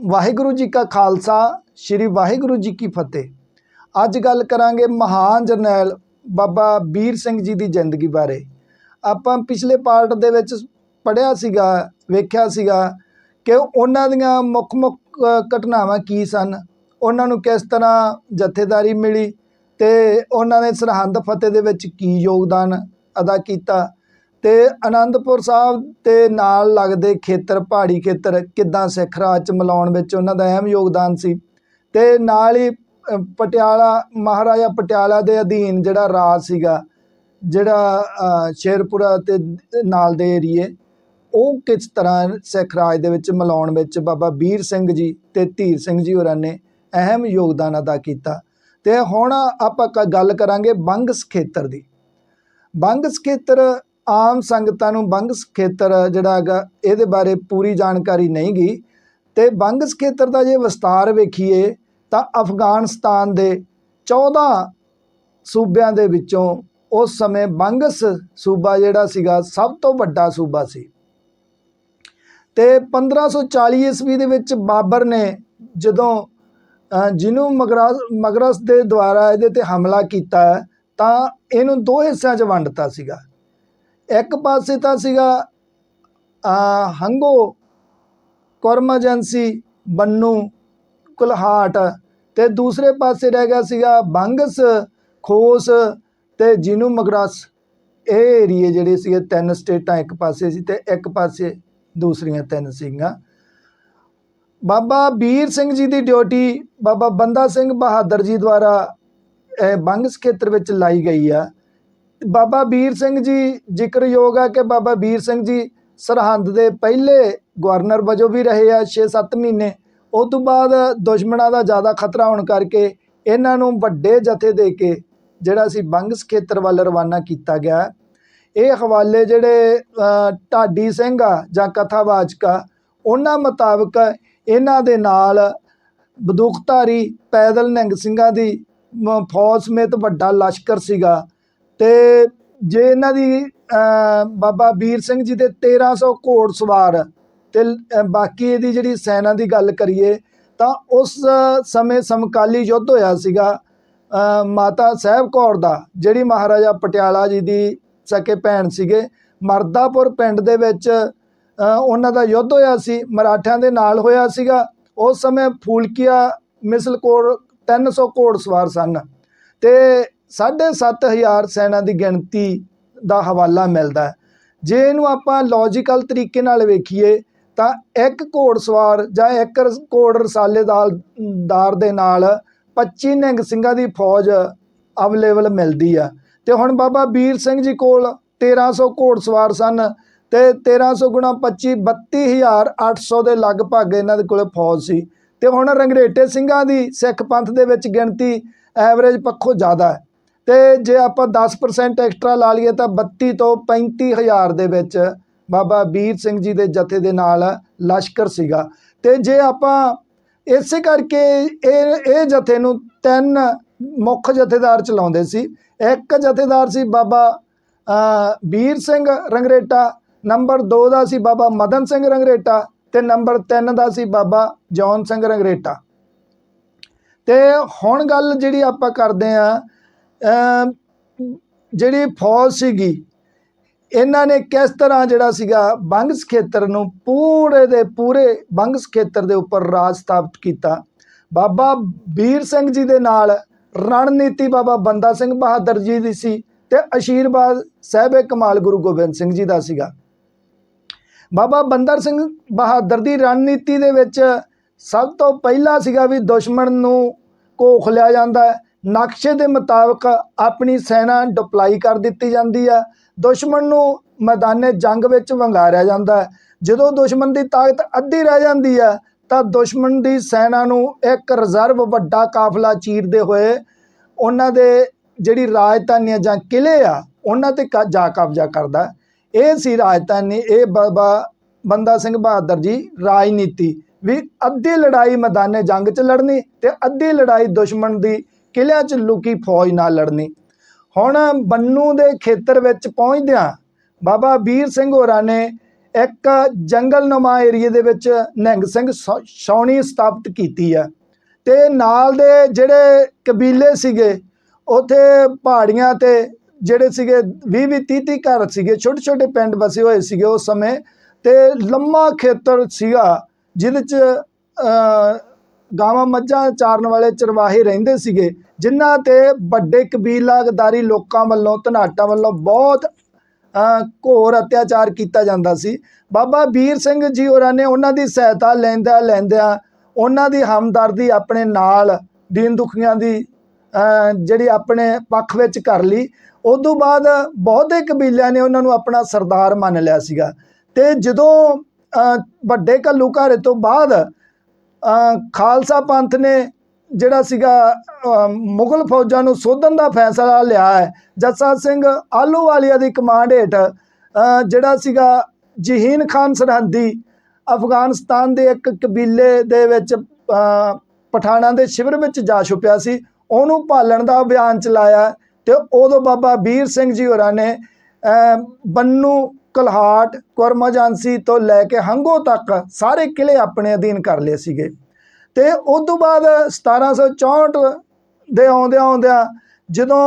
ਵਾਹਿਗੁਰੂ ਜੀ ਕਾ ਖਾਲਸਾ, ਸ੍ਰੀ ਵਾਹਿਗੁਰੂ ਜੀ ਕੀ ਫਤਿਹ। ਅੱਜ ਗੱਲ ਕਰਾਂਗੇ ਮਹਾਨ ਜਰਨੈਲ ਬਾਬਾ ਵੀਰ ਸਿੰਘ ਜੀ ਦੀ ਜ਼ਿੰਦਗੀ ਬਾਰੇ। ਆਪਾਂ ਪਿਛਲੇ ਪਾਰਟ ਦੇ ਵਿੱਚ ਪੜਿਆ ਸੀਗਾ, ਵੇਖਿਆ ਸੀਗਾ ਕਿ ਉਹਨਾਂ ਦੀਆਂ ਮੁੱਖ ਮੁੱਖ ਘਟਨਾਵਾਂ ਕੀ ਸਨ, ਉਹਨਾਂ ਨੂੰ ਕਿਸ ਤਰ੍ਹਾਂ ਜਥੇਦਾਰੀ ਮਿਲੀ ਤੇ ਉਹਨਾਂ ਨੇ ਸਰਹੰਦ ਫਤਿਹ ਦੇ ਵਿੱਚ ਕੀ ਯੋਗਦਾਨ ਅਦਾ ਕੀਤਾ ਤੇ ਅਨੰਦਪੁਰ ਸਾਹਿਬ ਤੇ ਨਾਲ ਲੱਗਦੇ ਖੇਤਰ, ਪਹਾੜੀ ਖੇਤਰ ਕਿੱਦਾਂ ਸਿੱਖ ਰਾਜ ਚ ਮਿਲਾਉਣ ਵਿੱਚ ਉਹਨਾਂ ਦਾ ਅਹਿਮ ਯੋਗਦਾਨ ਸੀ? ਤੇ ਨਾਲ ਹੀ ਪਟਿਆਲਾ, ਮਹਾਰਾਜਾ ਪਟਿਆਲਾ ਦੇ ਅਧੀਨ ਜਿਹੜਾ ਰਾਜ ਸੀਗਾ, ਜਿਹੜਾ ਸ਼ੇਰਪੁਰਾ ਤੇ ਨਾਲ ਦੇ ਏਰੀਏ, ਉਹ ਕਿਸ ਤਰ੍ਹਾਂ ਸਿੱਖ ਰਾਜ ਦੇ ਵਿੱਚ ਮਿਲਾਉਣ ਵਿੱਚ ਬਾਬਾ ਵੀਰ ਸਿੰਘ ਜੀ ਤੇ ਧੀਰ ਸਿੰਘ ਜੀ ਹੋਰਾਂ ਨੇ ਅਹਿਮ ਯੋਗਦਾਨ ਅਦਾ ਕੀਤਾ? ਤੇ ਹੁਣ ਆਪਾਂ ਕ- ਗੱਲ ਕਰਾਂਗੇ ਬੰਗਸ ਖੇਤਰ ਦੀ। ਬੰਗਸ ਖੇਤਰ ਆਮ ਸੰਗਤਾਂ ਨੂੰ ਬੰਗਸ ਖੇਤਰ ਜਿਹੜਾ ਹੈਗਾ, ਇਹਦੇ ਬਾਰੇ ਪੂਰੀ ਜਾਣਕਾਰੀ ਨਹੀਂ ਗੀ ਤੇ ਬੰਗਸ ਖੇਤਰ ਦਾ ਜੇ ਵਿਸਤਾਰ ਵੇਖੀਏ, ਤਾਂ ਅਫਗਾਨਿਸਤਾਨ ਦੇ 14 ਸੂਬਿਆਂ ਦੇ ਵਿੱਚੋਂ ਉਸ ਸਮੇਂ ਬੰਗਸ ਸੂਬਾ ਜਿਹੜਾ ਸੀਗਾ, ਸਭ ਤੋਂ ਵੱਡਾ ਸੂਬਾ ਸੀ। ਤੇ 1540 ਈਸਵੀ ਦੇ ਵਿੱਚ ਬਾਬਰ ਨੇ ਜਦੋਂ ਜਿਹਨੂੰ ਮਗਰਾਸ, ਮਗਰਸ ਦੇ ਦੁਆਰਾ ਇਹਦੇ ਤੇ ਹਮਲਾ ਕੀਤਾ, ਤਾਂ ਇਹਨੂੰ ਦੋ ਹਿੱਸਿਆਂ 'ਚ ਵੰਡਤਾ ਸੀਗਾ। ਇੱਕ ਪਾਸੇ ਤਾਂ ਸੀਗਾ ਅ, ਹੰਗੋ ਕੁਰਮਜੰਸੀ ਬੰਨੂ ਕੁਲਹਾਟ ਤੇ ਦੂਸਰੇ ਪਾਸੇ ਰਹਿ ਗਿਆ ਸੀਗਾ ਬੰਗਸ ਖੋਸ ਤੇ ਜਿਹਨੂੰ ਮਗਰਾਸ। ਇਹ ਏਰੀਏ ਜਿਹੜੇ ਸੀਗੇ ਤਿੰਨ ਸਟੇਟਾਂ ਇੱਕ ਪਾਸੇ ਸੀ ਤੇ ਇੱਕ ਪਾਸੇ ਦੂਸਰੀਆਂ ਤਿੰਨ ਸੀਗੀਆਂ। ਬਾਬਾ ਵੀਰ ਸਿੰਘ ਜੀ ਦੀ ਡਿਊਟੀ ਬਾਬਾ ਬੰਦਾ ਸਿੰਘ ਬਹਾਦਰ ਜੀ ਦੁਆਰਾ ਇਹ ਬੰਗਸ ਖੇਤਰ ਵਿੱਚ ਲਾਈ ਗਈ ਆ। ਬਾਬਾ ਵੀਰ ਸਿੰਘ ਜੀ ਜ਼ਿਕਰਯੋਗ ਹੈ ਕਿ ਬਾਬਾ ਵੀਰ ਸਿੰਘ ਜੀ ਸਰਹੰਦ ਦੇ ਪਹਿਲੇ ਗਵਰਨਰ ਵਜੋਂ ਵੀ ਰਹੇ ਆ 6-7 ਮਹੀਨੇ। ਉਸ ਤੋਂ ਬਾਅਦ ਦੁਸ਼ਮਣਾਂ ਦਾ ਜ਼ਿਆਦਾ ਖਤਰਾ ਹੋਣ ਕਰਕੇ ਇਹਨਾਂ ਨੂੰ ਵੱਡੇ ਜਥੇ ਦੇ ਕੇ ਜਿਹੜਾ ਸੀ ਬੰਗਸ ਖੇਤਰ ਵੱਲ ਰਵਾਨਾ ਕੀਤਾ ਗਿਆ। ਇਹ ਹਵਾਲੇ ਜਿਹੜੇ ਢਾਡੀ ਸਿੰਘ ਆ ਜਾਂ ਕਥਾਵਾਚਕ ਆ, ਉਹਨਾਂ ਮੁਤਾਬਕ ਇਹਨਾਂ ਦੇ ਨਾਲ ਬੰਦੂਕਧਾਰੀ ਪੈਦਲ ਨਿਹੰਗ ਸਿੰਘਾਂ ਦੀ ਮ- ਫੌਜ ਸਮੇਤ ਵੱਡਾ ਲਸ਼ਕਰ ਸੀਗਾ। ਤੇ ਜੇ ਇਹਨਾਂ ਦੀ ਬਾਬਾ ਵੀਰ ਸਿੰਘ ਜੀ ਦੇ 1300 ਘੋੜ ਸਵਾਰ ਤੇ ਬਾਕੀ ਇਹਦੀ ਜਿਹੜੀ ਸੈਨਾ ਦੀ ਗੱਲ ਕਰੀਏ, ਤਾਂ ਉਸ ਸਮੇਂ ਸਮਕਾਲੀ ਯੁੱਧ ਹੋਇਆ ਸੀਗਾ ਮਾਤਾ ਸਾਹਿਬ ਕੌਰ ਦਾ, ਜਿਹੜੀ ਮਹਾਰਾਜਾ ਪਟਿਆਲਾ ਜੀ ਦੀ ਸਕੇ ਭੈਣ ਸੀਗੇ। ਮਰਦਾਪੁਰ ਪਿੰਡ ਦੇ ਵਿੱਚ ਉਹਨਾਂ ਦਾ ਯੁੱਧ ਹੋਇਆ ਸੀ, ਮਰਾਠਿਆਂ ਦੇ ਨਾਲ ਹੋਇਆ ਸੀਗਾ। ਉਸ ਸਮੇਂ ਫੂਲਕੀਆ ਮਿਸਲ ਕੋਰ 300 ਘੋੜ ਸਵਾਰ ਸਨ। ਤੇ 7500 ਸੈਨਾ ਦੀ ਗਿਣਤੀ ਦਾ ਹਵਾਲਾ ਮਿਲਦਾ ਹੈ। ਜੇ ਇਹਨੂੰ ਆਪਾਂ ਲੌਜੀਕਲ ਤਰੀਕੇ ਨਾਲ ਵੇਖੀਏ, ਤਾਂ ਇੱਕ ਘੋੜ ਸਵਾਰ ਜਾਂ ਇੱਕ ਰਸ- ਘੋੜ ਰਸਾਲੇਦਾਰ ਦਾਰ ਦੇ ਨਾਲ 25 ਨਿੰਗ ਸਿੰਘਾਂ ਦੀ ਫੌਜ ਅਵੇਲੇਬਲ ਮਿਲਦੀ ਆ। ਤੇ ਹੁਣ ਬਾਬਾ ਵੀਰ ਸਿੰਘ ਜੀ ਕੋਲ 1300 ਘੋੜ ਸਵਾਰ ਸਨ ਤੇ 1300 ਗੁਣਾ 25 32800 ਦੇ ਲਗਭਗ ਇਹਨਾਂ ਦੇ ਕੋਲੇ ਫੌਜ ਸੀ। ਤੇ ਹੁਣ ਰੰਗਰੇਟੇ ਸਿੰਘਾਂ ਦੀ ਸਿੱਖ ਪੰਥ ਦੇ ਵਿੱਚ ਗਿਣਤੀ ਐਵਰੇਜ ਪੱਖੋਂ ਜ਼ਿਆਦਾ ਹੈ। ਤੇ ਜੇ ਆਪਾਂ 10% ਐਕਸਟਰਾ ਲਾ ਲਈਏ ਤਾਂ 32 ਤੋਂ 35000 ਦੇ ਵਿੱਚ ਬਾਬਾ ਵੀਰ ਸਿੰਘ ਜੀ ਦੇ ਜਥੇ ਦੇ ਨਾਲ ਲਸ਼ਕਰ ਸੀਗਾ। ਤੇ ਜੇ ਆਪਾਂ ਇਸੇ ਕਰਕੇ ਇਹ ਇਹ ਜਥੇ ਨੂੰ ਤਿੰਨ ਮੁੱਖ ਜਥੇਦਾਰ ਚਲਾਉਂਦੇ ਸੀ। ਇੱਕ ਜਥੇਦਾਰ ਸੀ ਬਾਬਾ ਵੀਰ ਸਿੰਘ ਰੰਗਰੇਟਾ, ਨੰਬਰ 2 ਦਾ ਸੀ ਬਾਬਾ ਮਦਨ ਸਿੰਘ ਰੰਗਰੇਟਾ ਤੇ ਨੰਬਰ 3 ਦਾ ਸੀ ਬਾਬਾ ਜੌਨ ਸਿੰਘ ਰੰਗਰੇਟਾ। ਤੇ ਹੁਣ ਗੱਲ ਜਿਹੜੀ ਆਪਾਂ ਕਰਦੇ ਆ ਜਿਹੜੀ ਫੌਜ ਸੀਗੀ, ਇਹਨਾਂ ਨੇ ਕਿਸ ਤਰ੍ਹਾਂ ਜਿਹੜਾ ਸੀਗਾ ਬੰਗਸ ਖੇਤਰ ਨੂੰ ਪੂਰੇ ਦੇ ਪੂਰੇ ਬੰਗਸ ਖੇਤਰ ਦੇ ਉੱਪਰ ਰਾਜ ਸਥਾਪਿਤ ਕੀਤਾ। ਬਾਬਾ ਵੀਰ ਸਿੰਘ ਜੀ ਦੇ ਨਾਲ ਰਣਨੀਤੀ ਬਾਬਾ ਬੰਦਾ ਸਿੰਘ ਬਹਾਦਰ ਜੀ ਦੀ ਸੀ ਤੇ ਅਸ਼ੀਰਵਾਦ ਸਾਹਿਬੇ ਕਮਾਲ ਗੁਰੂ ਗੋਬਿੰਦ ਸਿੰਘ ਜੀ ਦਾ ਸੀਗਾ। ਬਾਬਾ ਬੰਦਰ ਸਿੰਘ ਬਹਾਦਰ ਦੀ ਰਣਨੀਤੀ ਦੇ ਵਿੱਚ ਸਭ ਤੋਂ ਪਹਿਲਾ ਸੀਗਾ ਵੀ ਦੁਸ਼ਮਣ ਨੂੰ ਕੋਖ ਲਿਆ ਜਾਂਦਾ ਹੈ। ਨਕਸ਼ੇ ਦੇ ਮੁਤਾਬਕ ਆਪਣੀ ਸੈਨਾ ਡਿਪਲਾਈ ਕਰ ਦਿੱਤੀ ਜਾਂਦੀ ਹੈ। ਦੁਸ਼ਮਣ ਨੂੰ ਮੈਦਾਨੇ ਜੰਗ ਵਿੱਚ ਵੰਗਾਰਿਆ ਜਾਂਦਾ ਹੈ। ਜਦੋਂ ਦੁਸ਼ਮਣ ਦੀ ਤਾਕਤ ਅੱਧੀ ਰਹਿ ਜਾਂਦੀ ਹੈ, ਤਾਂ ਦੁਸ਼ਮਣ ਦੀ ਸੈਨਾ ਨੂੰ ਇੱਕ ਰਿਜ਼ਰਵ ਵੱਡਾ ਕਾਫਲਾ ਚੀਰਦੇ ਹੋਏ ਉਹਨਾਂ ਦੇ ਜਿਹੜੀ ਰਾਜਧਾਨੀਆਂ ਜਾਂ ਕਿਲੇ ਆ, ਉਹਨਾਂ ਤੇ ਕ- ਜਾ ਕਬਜ਼ਾ ਕਰਦਾ ਇਹ ਸੀ ਰਾਜਧਾਨੀ, ਇਹ ਬਾਬਾ ਬੰਦਾ ਸਿੰਘ ਬਹਾਦਰ ਜੀ, ਰਾਜਨੀਤੀ ਵੀ ਅੱਧੀ ਲੜਾਈ ਮੈਦਾਨੇ ਜੰਗ 'ਚ ਲੜਨੀ ਤੇ ਅੱਧੀ ਲੜਾਈ ਦੁਸ਼ਮਣ ਦੀ ਕਿਲਿਆਂ 'ਚ ਲੁਕੀ ਫੌਜ ਨਾਲ ਲੜਨੀ। ਹੁਣ ਬੰਨੂ ਦੇ ਖੇਤਰ ਵਿੱਚ ਪਹੁੰਚਦਿਆਂ ਬਾਬਾ ਵੀਰ ਸਿੰਘ ਹੋਰਾਂ ਨੇ ਇੱਕ ਜੰਗਲਨੁਮਾ ਏਰੀਏ ਦੇ ਵਿੱਚ ਨਿਹੰਗ ਸਿੰਘ ਛਾ- ਛਾਉਣੀ ਸਥਾਪਿਤ ਕੀਤੀ ਹੈ ਤੇ ਨਾਲ ਦੇ ਜਿਹੜੇ ਕਬੀਲੇ ਸੀਗੇ, ਉਥੇ ਪਹਾੜੀਆਂ ਤੇ ਜਿਹੜੇ ਸੀਗੇ 20 20 30 30 ਘਰ ਸੀਗੇ ਛੋਟੇ ਛੋਟੇ ਪਿੰਡ ਵਸੇ ਹੋਏ ਸੀਗੇ ਉਸ ਸਮੇਂ। ਤੇ ਲੰਮਾ ਖੇਤਰ ਸੀਗਾ, ਜਿਹਦੇ ਚ ਗਾਵਾਂ ਮੱਝਾਂ ਚਾਰਨ ਵਾਲੇ ਚਰਵਾਹੇ ਰਹਿੰਦੇ ਸੀਗੇ, ਜਿਨ੍ਹਾਂ ਤੇ ਵੱਡੇ ਕਬੀਲਾਦਾਰੀ ਲੋਕਾਂ ਵੱਲੋਂ, ਧਨਾਟਾਂ ਵੱਲੋਂ ਬਹੁਤ ਘੋਰ ਅਤਿਆਚਾਰ ਕੀਤਾ ਜਾਂਦਾ ਸੀ। ਬਾਬਾ ਵੀਰ ਸਿੰਘ ਜੀ ਹੋਰਾਂ ਨੇ ਉਹਨਾਂ ਦੀ ਸਹਾਇਤਾ ਲੈਂਦਿਆਂ ਲੈਂਦਿਆਂ ਉਹਨਾਂ ਦੀ ਹਮਦਰਦੀ ਆਪਣੇ ਨਾਲ ਦੀਨ ਦੁਖੀਆਂ ਦੀ ਜਿਹੜੀ ਆਪਣੇ ਪੱਖ ਵਿੱਚ ਕਰ ਲਈ। ਉਸ ਤੋਂ ਬਾਅਦ ਬਹੁਤੇ ਕਬੀਲਿਆਂ ਨੇ ਉਹਨਾਂ ਨੂੰ ਆਪਣਾ ਸਰਦਾਰ ਮੰਨ ਲਿਆ ਸੀਗਾ। ਤੇ ਜਦੋਂ ਵੱਡੇ ਘੱਲੂ ਘਾਰੇ ਤੋਂ ਬਾਅਦ ਖਾਲਸਾ ਪੰਥ ਨੇ ਜਿਹੜਾ ਸੀਗਾ ਮੁਗਲ ਫੌਜਾਂ ਨੂੰ ਸੋਧਣ ਦਾ ਫੈਸਲਾ ਲਿਆ ਹੈ। ਜੱਸਾ ਸਿੰਘ ਆਲੂਵਾਲੀਆ ਦੀ ਕਮਾਂਡ ਹੇਠ ਜਿਹੜਾ ਸੀਗਾ ਜਹੀਨ ਖਾਨ ਸਰਹੰਦੀ ਅਫਗਾਨਿਸਤਾਨ ਦੇ ਇੱਕ ਕਬੀਲੇ ਦੇ ਵਿੱਚ ਪਠਾਣਾ ਦੇ ਸ਼ਿਵਰ ਵਿੱਚ ਜਾ ਛੁਪਿਆ ਸੀ। ਉਹਨੂੰ ਭਾਲਣ ਦਾ ਅਭਿਆਨ ਚਲਾਇਆ ਤੇ ਉਦੋਂ ਬਾਬਾ ਵੀਰ ਸਿੰਘ ਜੀ ਹੋਰਾਂ ਨੇ ਅ, ਬੰਨੂ ਕਲਹਾਟ ਕੁਰਮਾਜਾਂਸੀ ਤੋਂ ਲੈ ਕੇ ਹੰਗੋ ਤੱਕ ਸਾਰੇ ਕਿਲੇ ਆਪਣੇ ਅਧੀਨ ਕਰ ਲਏ ਸੀਗੇ। ਤੇ ਉਸ ਤੋਂ ਬਾਅਦ 1764 ਦੇ ਆਉਂਦਿਆਂ ਆਉਂਦਿਆਂ ਜਦੋਂ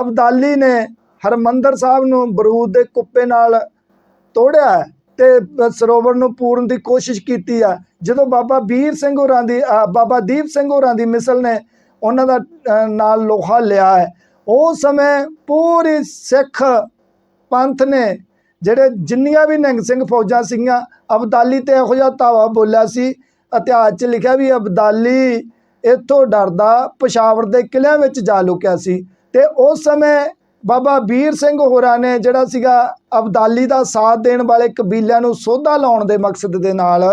ਅਬਦਾਲੀ ਨੇ ਹਰਮੰਦਰ ਸਾਹਿਬ ਨੂੰ ਬਰੂਦ ਦੇ ਕੁੱਪੇ ਨਾਲ ਤੋੜਿਆ ਹੈ ਤੇ ਸਰੋਵਰ ਨੂੰ ਪੂਰਨ ਦੀ ਕੋਸ਼ਿਸ਼ ਕੀਤੀ ਆ ਜਦੋਂ ਬਾਬਾ ਵੀਰ ਸਿੰਘ ਹੋਰਾਂ ਦੀ ਅ, ਬਾਬਾ ਦੀਪ ਸਿੰਘ ਹੋਰਾਂ ਦੀ ਮਿਸਲ ਨੇ ਉਹਨਾਂ ਦਾ ਨਾਲ ਲੋਹਾ ਲਿਆ ਹੈ ਉਸ ਸਮੇਂ ਪੂਰੀ ਸਿੱਖ ਪੰਥ ਨੇ, ਜਿਹੜੇ ਜਿੰਨੀਆਂ ਵੀ ਨਿਹੰਗ ਸਿੰਘ ਫੌਜਾਂ ਸੀਗੀਆਂ, ਅਬਦਾਲੀ ਤੇ ਇਹੋ ਜਿਹਾ ਧਾਵਾ ਬੋਲਿਆ ਸੀ, ਇਤਿਹਾਸ 'ਚ ਲਿਖਿਆ ਵੀ ਅਬਦਾਲੀ ਇੱਥੋਂ ਡਰਦਾ, ਪਸ਼ਾਵਰ ਦੇ ਕਿਲਿਆਂ ਵਿੱਚ ਜਾ ਲੁਕਿਆ ਸੀ। ਤੇ ਉਸ ਸਮੇਂ ਬਾਬਾ ਵੀਰ ਸਿੰਘ ਹੋਰਾਂ ਨੇ ਜਿਹੜਾ ਸੀਗਾ ਅਬਦਾਲੀ ਦਾ ਸਾਥ ਦੇਣ ਵਾਲੇ ਕਬੀਲਿਆਂ ਨੂੰ ਸੋਧਾ ਲਾਉਣ ਦੇ ਮਕਸਦ ਦੇ ਨਾਲ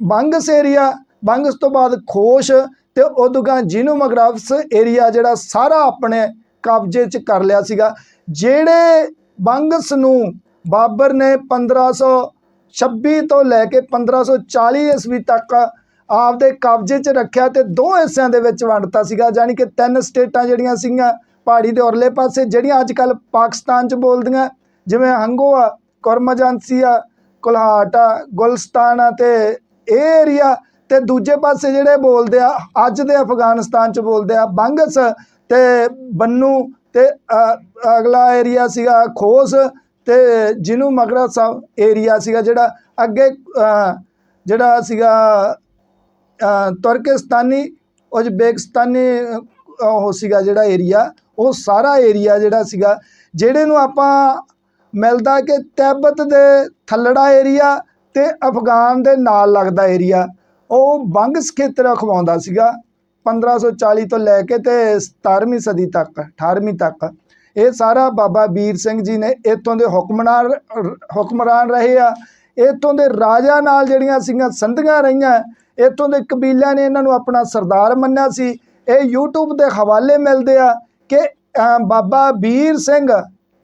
ਬੰਗਸ ਏਰੀਆ ਬੰਗਸ ਤੋਂ ਬਾਅਦ ਖੋਸ਼, ਤੇ ਉਦੋਂਗਾ ਜਿਹਨੂੰ ਮਗਰਾਫਸ ਏਰੀਆ ਜਿਹੜਾ ਸਾਰਾ ਆਪਣੇ ਕਬਜ਼ੇ 'ਚ ਕਰ ਲਿਆ ਸੀਗਾ। ਜਿਹੜੇ ਬੰਗਸ ਨੂੰ ਬਾਬਰ ਨੇ 1526 ਤੋਂ ਲੈ ਕੇ 1540 ਈਸਵੀ ਤੱਕ ਆਪਦੇ ਕਬਜ਼ੇ 'ਚ ਰੱਖਿਆ ਤੇ ਦੋ ਹਿੱਸਿਆਂ ਦੇ ਵਿੱਚ ਵੰਡਤਾ ਸੀਗਾ, ਯਾਨੀ ਕਿ ਤਿੰਨ ਸਟੇਟਾਂ ਜਿਹੜੀਆਂ ਸੀਗੀਆਂ ਪਹਾੜੀ ਦੇ ਉਰਲੇ ਪਾਸੇ, ਜਿਹੜੀਆਂ ਅੱਜ ਕੱਲ ਪਾਕਿਸਤਾਨ 'ਚ ਬੋਲਦੀਆਂ, ਜਿਵੇਂ ਹੰਗੋ ਆ ਕੁਰਮਜਾਂਸੀ ਆ ਕੁਲਹਾਟ ਆ ਗੁਲਸਤਾਨ ਆ ਤੇ ਇਹ ਏਰੀਆ ਤੇ ਦੂਜੇ ਪਾਸੇ ਜਿਹੜੇ ਬੋਲਦੇ ਆ, ਅੱਜ ਦੇ ਅਫਗਾਨਿਸਤਾਨ 'ਚ ਬੋਲਦੇ ਆ, ਬੰਗਸ ਤੇ ਬੰਨੂ ਤੇ ਅਗਲਾ ਏਰੀਆ ਸੀਗਾ ਖੋਸ ਤੇ ਜਿਹਨੂੰ ਮਗਰਾ ਸਾਹਿਬ ਏਰੀਆ ਸੀਗਾ ਜਿਹੜਾ ਅੱਗੇ ਜਿਹੜਾ ਸੀਗਾ ਅ, ਤੁਰਕਿਸਤਾਨੀ ਉਜ਼ਬੇਕਿਸਤਾਨੀ ਉਹ ਸੀਗਾ ਜਿਹੜਾ ਏਰੀਆ ਉਹ ਸਾਰਾ ਏਰੀਆ ਜਿਹੜਾ ਸੀਗਾ ਜਿਹੜੇ ਨੂੰ ਆਪਾਂ ਮਿਲਦਾ ਕਿ ਤੈਬਤ ਦੇ ਥੱਲੜਾ ਏਰੀਆ ਤੇ ਅਫਗਾਨ ਦੇ ਨਾਲ ਲੱਗਦਾ ਏਰੀਆ ਉਹ ਬੰਗਸ ਖੇਤਰ ਅਖਵਾਉਂਦਾ ਸੀਗਾ। 1540 ਤੋਂ ਲੈ ਕੇ ਤੇ 17ਵੀਂ ਸਦੀ ਤੱਕ 18ਵੀਂ ਤੱਕ, ਇਹ ਸਾਰਾ ਬਾਬਾ ਵੀਰ ਸਿੰਘ ਜੀ ਨੇ ਇੱਥੋਂ ਦੇ ਹੁਕਮਰਾਨ ਹੁਕਮਰਾਨ ਰਹੇ ਆ। ਇੱਥੋਂ ਦੇ ਰਾਜਾ ਨਾਲ ਜਿਹੜੀਆਂ ਸੀਗੀਆਂ ਸੰਧੀਆਂ ਰਹੀਆਂ, ਇੱਥੋਂ ਦੇ ਕਬੀਲਿਆਂ ਨੇ ਇਹਨਾਂ ਨੂੰ ਆਪਣਾ ਸਰਦਾਰ ਮੰਨਿਆ ਸੀ। ਇਹ YouTube ਦੇ ਹਵਾਲੇ ਮਿਲਦੇ ਆ ਕਿ ਬਾਬਾ ਵੀਰ ਸਿੰਘ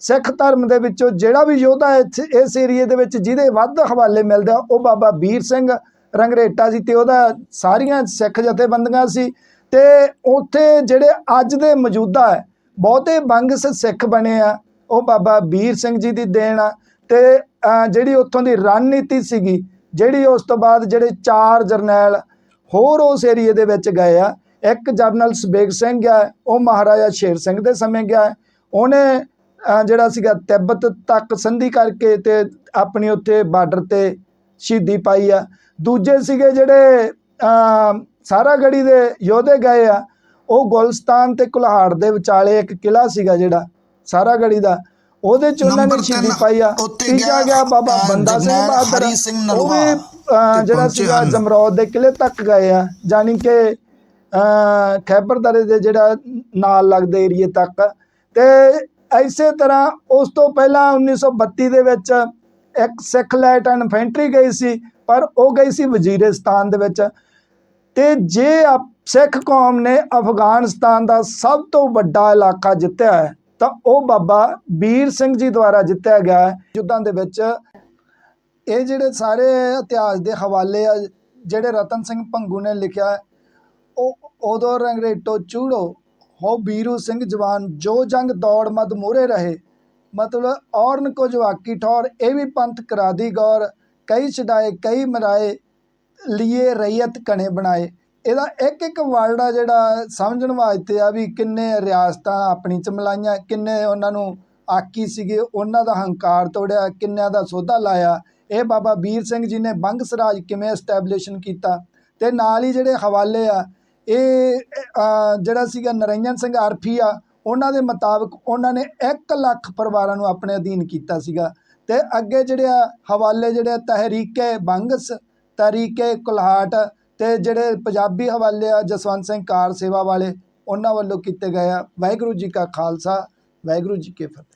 ਸਿੱਖ ਧਰਮ ਦੇ ਵਿੱਚੋਂ ਜਿਹੜਾ ਵੀ ਯੋਧਾ ਇੱਥੇ- ਇਸ ਏਰੀਏ ਦੇ ਵਿੱਚ ਜਿਹਦੇ ਵੱਧ ਹਵਾਲੇ ਮਿਲਦੇ ਆ, ਉਹ ਬਾਬਾ ਵੀਰ ਸਿੰਘ ਰੰਗਰੇਟਾ ਸੀ ਤੇ ਉਹਦਾ ਸਾਰੀਆਂ ਸਿੱਖ ਜਥੇਬੰਦੀਆਂ ਸੀ। ਤੇ ਉੱਥੇ ਜਿਹੜੇ ਅੱਜ ਦੇ ਮੌਜੂਦਾ ਹੈ, ਬਹੁਤੇ ਬੰਗਸ ਸਿੱਖ ਬਣੇ ਆ। ਉਹ ਬਾਬਾ ਵੀਰ ਸਿੰਘ ਜੀ ਦੀ ਦੇਣ ਆ ਤੇ ਜਿਹੜੀ ਉੱਥੋਂ ਦੀ ਰਣਨੀਤੀ ਸੀਗੀ, ਜਿਹੜੀ ਉਸ ਤੋਂ ਬਾਅਦ ਜਿਹੜੇ ਚਾਰ ਜਰਨੈਲ ਹੋਰ ਉਸ ਏਰੀਏ ਦੇ ਵਿੱਚ ਗਏ ਆ। ਇੱਕ ਜਰਨਲ ਸਬੇਗ ਸਿੰਘ ਗਿਆ ਉਹ ਮਹਾਰਾਜਾ ਸ਼ੇਰ ਸਿੰਘ ਦੇ ਸਮੇਂ ਗਿਆ ਉਹਨੇ ਜਿਹੜਾ ਸੀਗਾ ਤਿੱਬਤ ਤੱਕ ਸੰਧੀ ਕਰਕੇ ਤੇ ਆਪਣੀ ਉੱਥੇ ਬਾਰਡਰ ਤੇ ਸ਼ਹੀਦੀ ਪਾਈ ਆ। ਦੂਜੇ ਸੀਗੇ ਜਿਹੜੇ ਅ, ਸਾਰਾਗੜੀ ਦੇ ਯੋਧੇ ਗਏ ਆ। ਉਹ ਗੁਲਸਤਾਨ ਤੇ ਕੁਲਹਾੜ ਦੇ ਵਿਚਾਲੇ ਇੱਕ ਕਿਲਾ ਸੀਗਾ ਜਿਹੜਾ ਸਾਰਾਗੜੀ ਦਾ। ਉਹਦੇ ਚ ਉਹਨਾਂ ਨੇ ਸ਼ਹੀਦੀ ਪਾਈ ਆ। ਤੀਜਾ ਗਿਆ, ਬਾਬਾ ਬੰਦਾ ਸਿੰਘ ਬਹਾਦਰ। ਉਹ ਵੀ ਜਿਹੜਾ ਸੀਗਾ। ਜਮਰੌਦ ਦੇ ਕਿਲੇ ਤੱਕ ਗਏ ਆ। ਜਾਨੀ ਕਿ ਅ, ਖੈਬਰ ਦਰੇ ਦੇ ਜਿਹੜਾ ਨਾਲ ਲੱਗਦੇ ਏਰੀਏ ਤੱਕ। ਤੇ ਇਸੇ ਤਰ੍ਹਾਂ ਉਸ ਤੋਂ ਪਹਿਲਾਂ 1932 ਦੇ ਵਿੱਚ ਇੱਕ ਸਿੱਖ ਲਾਈਟ ਇਨਫੈਂਟਰੀ ਗਈ ਸੀ ਪਰ ਉਹ ਗਈ ਸੀ ਵਜ਼ੀਰਿਸਤਾਨ ਦੇ ਵਿੱਚ। ਤੇ ਜੇ ਆਪ- ਸਿੱਖ ਕੌਮ ਨੇ ਅਫਗਾਨਿਸਤਾਨ ਦਾ ਸਭ ਤੋਂ ਵੱਡਾ ਇਲਾਕਾ ਜਿੱਤਿਆ ਹੈ, ਤਾਂ ਉਹ ਬਾਬਾ ਵੀਰ ਸਿੰਘ ਜੀ ਦੁਆਰਾ ਜਿੱਤਿਆ ਗਿਆ ਹੈ। ਯੁੱਧਾਂ ਦੇ ਵਿੱਚ ਇਹ ਜਿਹੜੇ ਸਾਰੇ ਇਤਿਹਾਸ ਦੇ ਹਵਾਲੇ ਆ, ਜਿਹੜੇ ਰਤਨ ਸਿੰਘ ਭੰਗੂ ਨੇ ਲਿਖਿਆ ਉਹ, ਉਦੋਂ ਰੰਗਰੇਟੋ ਚੂੜੋ ਹੋ ਬੀਰੂ ਸਿੰਘ ਜਵਾਨ, ਜੋ ਜੰਗ ਦੌੜ ਮਦ ਮੋਰੇ ਰਹੇ, ਮਤਲਬ ਔਰਨ ਕੋ ਜਵਾਕੀ ਠੌਰ, ਇਹ ਵੀ ਪੰਥ ਕਰਾਦੀ ਗੌਰ, ਕਈ ਛਡਾਏ, ਕਈ ਮਰਾਏ ਲੀਏ ਰਈਅਤ ਕਣੇ ਬਣਾਏ। ਇਹਦਾ ਇੱਕ ਇੱਕ ਵਰਡ ਆ ਜਿਹੜਾ ਸਮਝਣ ਵਾਸਤੇ ਆ ਵੀ ਕਿੰਨੇ ਰਿਆਸਤਾਂ ਆਪਣੀ ਚ ਮਿਲਾਈਆਂ ਕਿੰਨੇ ਉਹਨਾਂ ਨੂੰ ਆਕੀ ਸੀਗੇ, ਉਹਨਾਂ ਦਾ ਹੰਕਾਰ ਤੋੜਿਆ, ਕਿੰਨਿਆਂ ਦਾ ਸੋਧਾ ਲਾਇਆ। ਇਹ ਬਾਬਾ ਵੀਰ ਸਿੰਘ ਜੀ ਨੇ ਬੰਗ ਸਰਾਜ ਕਿਵੇਂ ਐਸਟੈਬਲਿਸ਼ਨ ਕੀਤਾ? ਤੇ ਨਾਲ ਹੀ ਜਿਹੜੇ ਹਵਾਲੇ ਆ, ਇਹ ਜਿਹੜਾ ਸੀਗਾ ਨਰਿੰਜਨ ਸਿੰਘ ਆਰਫੀ ਆ, ਉਹਨਾਂ ਦੇ ਮੁਤਾਬਕ ਉਹਨਾਂ ਨੇ 1 ਲੱਖ ਪਰਿਵਾਰਾਂ ਨੂੰ ਆਪਣੇ ਅਧੀਨ ਕੀਤਾ ਸੀਗਾ। ਤੇ ਅੱਗੇ ਜਿਹੜੇ ਆ ਹਵਾਲੇ ਜਿਹੜੇ ਆ ਤਹਿਰੀਕੇ ਬੰਗਸ ਤਹਿਰੀਕੇ ਕੁਲਹਾਟ ਅਤੇ ਜਿਹੜੇ ਪੰਜਾਬੀ ਹਵਾਲੇ ਆ ਜਸਵੰਤ ਸਿੰਘ ਕਾਰ ਸੇਵਾ ਵਾਲੇ, ਉਹਨਾਂ ਵੱਲੋਂ ਕੀਤੇ ਗਏ ਆ। ਵਾਹਿਗੁਰੂ ਜੀ ਕਾ ਖਾਲਸਾ, ਵਾਹਿਗੁਰੂ ਜੀ ਕੀ ਫਤਿਹ।